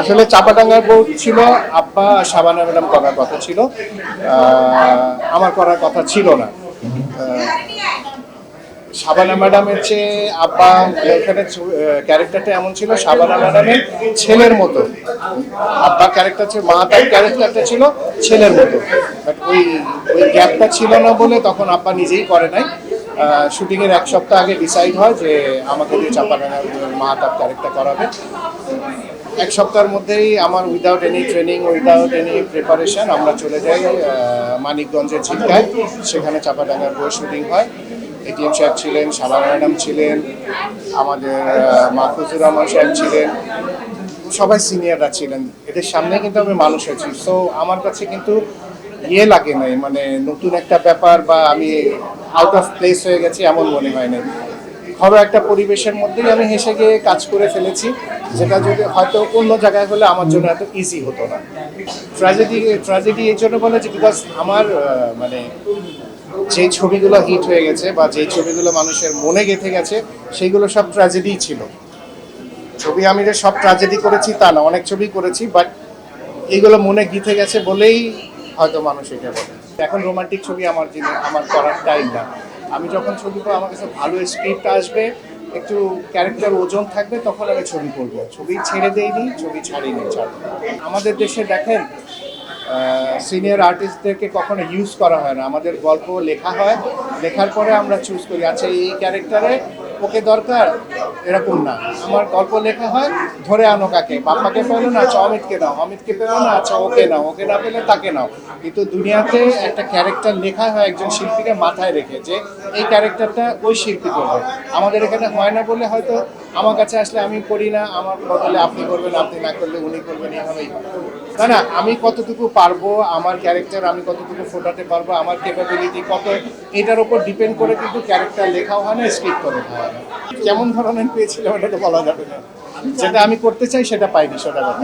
আসলে চাপাডাঙ্গার বউ ছিল, আব্বা শাবানা ম্যাডাম করার কথা ছিল আমার করার কথা ছিল না। সাবানা ম্যাডামের চেয়ে আব্বা এখানে ক্যারেক্টারটা এমন ছিল, সাবানা ম্যাডামের ছেলের মতো। আব্বা ক্যারেক্টার ছিল মা তার ক্যারেক্টারটা ছিল ছেলের মতো। বাট ওই ওই গ্যাপটা ছিল না বলে তখন আব্বা নিজেই করে নাই। শুটিংয়ের এক সপ্তাহ আগে ডিসাইড হয় যে আমাকে দিয়ে চাপাডাঙ্গার তার ক্যারেক্টার করাবে। এক সপ্তাহের মধ্যেই আমার without any training without any preparation আমরা চলে যাই মানিকগঞ্জের ঝিটকায়। সেখানে চাপা চাপাডাঙ্গার বই শুটিং হয়। এটিএম সাহেব ছিলেন সাবানা ম্যাডাম ছিলেন, আমাদের মাহফুজুর রহমান সাহেব ছিলেন। সবাই সিনিয়ররা ছিলেন। এদের সামনে কিন্তু আমি মানুষ হয়েছি। সো আমার কাছে কিন্তু ইয়ে লাগে নাই। মানে নতুন একটা ব্যাপার বা আমি আউট অফ প্লেস হয়ে গেছি এমন মনে হয় নাই। ঘরোয়া একটা পরিবেশের মধ্যেই আমি হেসে গিয়ে কাজ করে ফেলেছি, যেটা যদি হয়তো অন্য জায়গায় হলে আমার জন্য এত ইজি হতো না। ট্র্যাজেডি ট্র্যাজেডি এই জন্য বলে যে বিকজ আমার মানে যে ছবিগুলো হিট হয়ে গেছে বা যে ছবিগুলো মানুষের মনে গেঁথে গেছে সেইগুলো সব ট্র্যাজেডিই ছিল। ছবি আমি যে সব ট্র্যাজেডি করেছি তা না, অনেক ছবি করেছি বাট এইগুলো মনে গিথে গেছে বলেই হয়তো মানুষ এটা বলে। এখন রোমান্টিক ছবি আমার আমার করার টাইম না। আমি যখন ছবি করব, আমার কাছে ভালো স্ক্রিপ্ট আসবে, একটু ক্যারেক্টার ওজন থাকবে, তখন আমি ছবি করব। ছবি ছেড়ে দেয়নি ছবি ছাড়িনি ছাড়বো আমাদের দেশে দেখেন সিনিয়র আর্টিস্টদেরকে কখনো ইউজ করা হয় না। আমাদের গল্প লেখা হয়, লেখার পরে আমরা চুজ করি আচ্ছা এই ক্যারেক্টারে ওকে দরকার? এরকম না। আমার গল্প লেখা হয়, ধরে আনো কাকে? বাপ্পাকে পেল না আচ্ছা অমিতকে নাও। অমিতকে পেল না আচ্ছা ওকে নাও। ওকে না পেলে তাকে নাও। কিন্তু দুনিয়াতে একটা ক্যারেক্টার লেখা হয় একজন শিল্পীকে মাথায় রেখে যে এই ক্যারেক্টারটা ওই শিল্পী করবে। আমাদের এখানে হয় না বলে হয়তো আমার কাছে আসলে আমি করি না, আমার বদলে আপনি করবেন, আপনি না করলে উনি করবেন, এভাবেই না না, আমি কতটুকু পারব, আমার ক্যারেক্টার আমি কতটুকু ফোটাতে পারব, আমার ক্যাপাবিলিটি কত, এটার উপর ডিপেন্ড করে কিন্তু ক্যারেক্টার লেখাও হয় না স্ক্রিপ্ট করে হয় না। কেমন ধরনের পেয়েছিলাম এটা তো বলা যাবে না। যেটা আমি করতে চাই সেটা পাইনি সেটা কথা।